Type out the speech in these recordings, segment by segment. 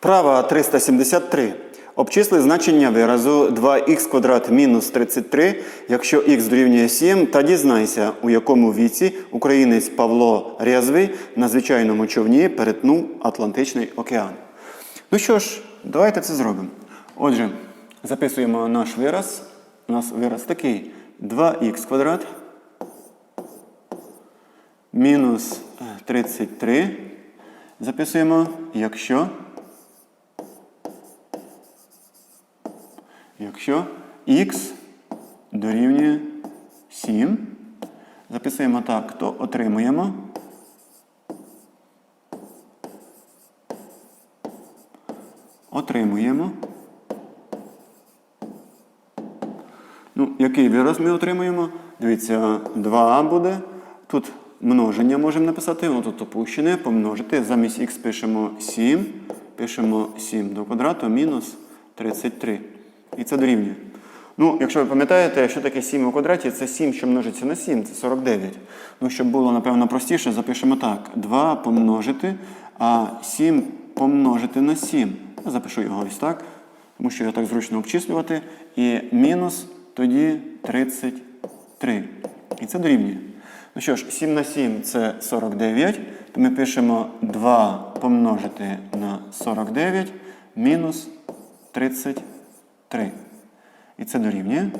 Вправа 373. Обчисли значення виразу 2х квадрат мінус 33, якщо х дорівнює 7, та дізнайся, у якому віці українець Павло Рєзвий на звичайному човні перетнув Атлантичний океан. Ну що ж, давайте це зробимо. Отже, записуємо наш вираз. У нас вираз такий: 2х квадрат мінус е, 33. Записуємо, якщо. Якщо х дорівнює 7, записуємо так, то отримуємо. Отримуємо. Ну, який вираз ми отримуємо? Дивіться, 2а буде. Тут множення можемо написати, воно тут опущене, помножити. Замість х пишемо 7, пишемо 7 до квадрату мінус 33. І це дорівнює. Ну, якщо ви пам'ятаєте, що таке 7 у квадраті, це 7, що множиться на 7, це 49. Ну, щоб було, напевно, простіше, запишемо так. 2 помножити, а 7 помножити на 7. Я запишу його ось так, тому що його так зручно обчислювати. І мінус тоді 33. І це дорівнює. Ну що ж, 7 на 7 це 49. То ми пишемо 2 помножити на 49 мінус 33. І це дорівнює.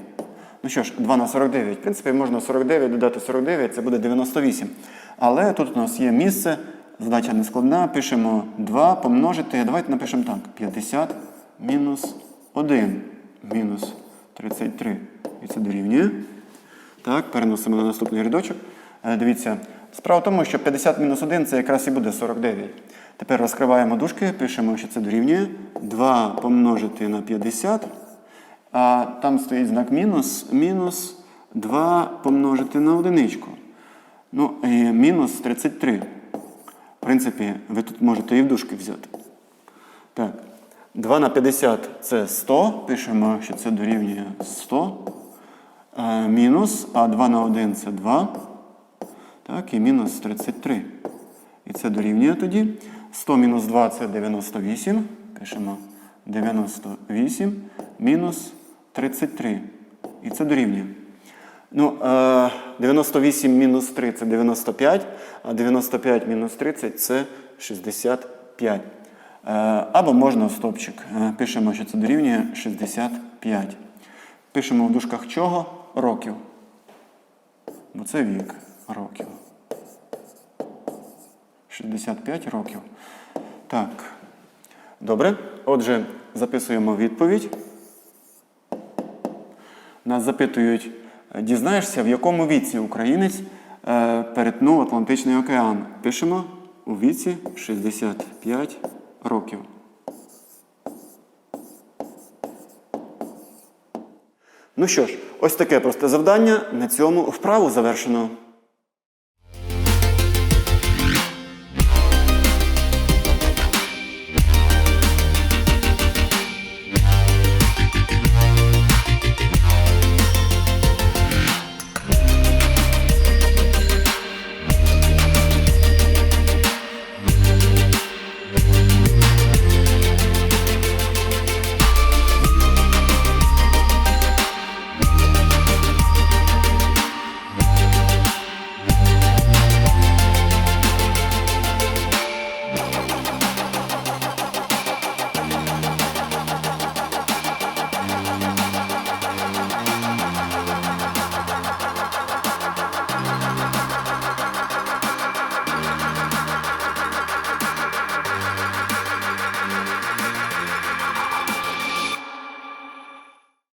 Ну що ж, 2 на 49. В принципі, можна 49 додати 49, це буде 98. Але тут у нас є місце, задача не складна. Пишемо 2 помножити. Давайте напишемо так: 50 мінус 1 мінус 33. І це дорівнює. Так, переносимо на наступний рядочок. Е, Дивіться, справа в тому, що 50 мінус 1 це якраз і буде 49. Тепер розкриваємо дужки, пишемо, що це дорівнює. 2 помножити на 50. А там стоїть знак мінус. Мінус 2 помножити на одиничку. Ну, і мінус 33. В принципі, ви тут можете і в дужки взяти. Так. 2 на 50 це 100. Пишемо, що це дорівнює 100. Е, мінус, а 2 на 1 це 2. Так, і мінус 33. І це дорівнює тоді. 100 мінус 2 це 98. Пишемо 98 мінус 33. І це дорівнює. Ну, е, 98 мінус 3 це 95, а 95 мінус 30 це 65. Е, або можна стопчик. Е, пишемо, що це дорівнює 65. Пишемо в дужках чого? Років. Бо це вік років. 65 років. Так. Добре. Отже, записуємо відповідь. Нас запитують, е, дізнаєшся, в якому віці українець е, перетнув Атлантичний океан. Пишемо у віці 65 років. Ну що ж, ось таке просте завдання. На цьому вправу завершено.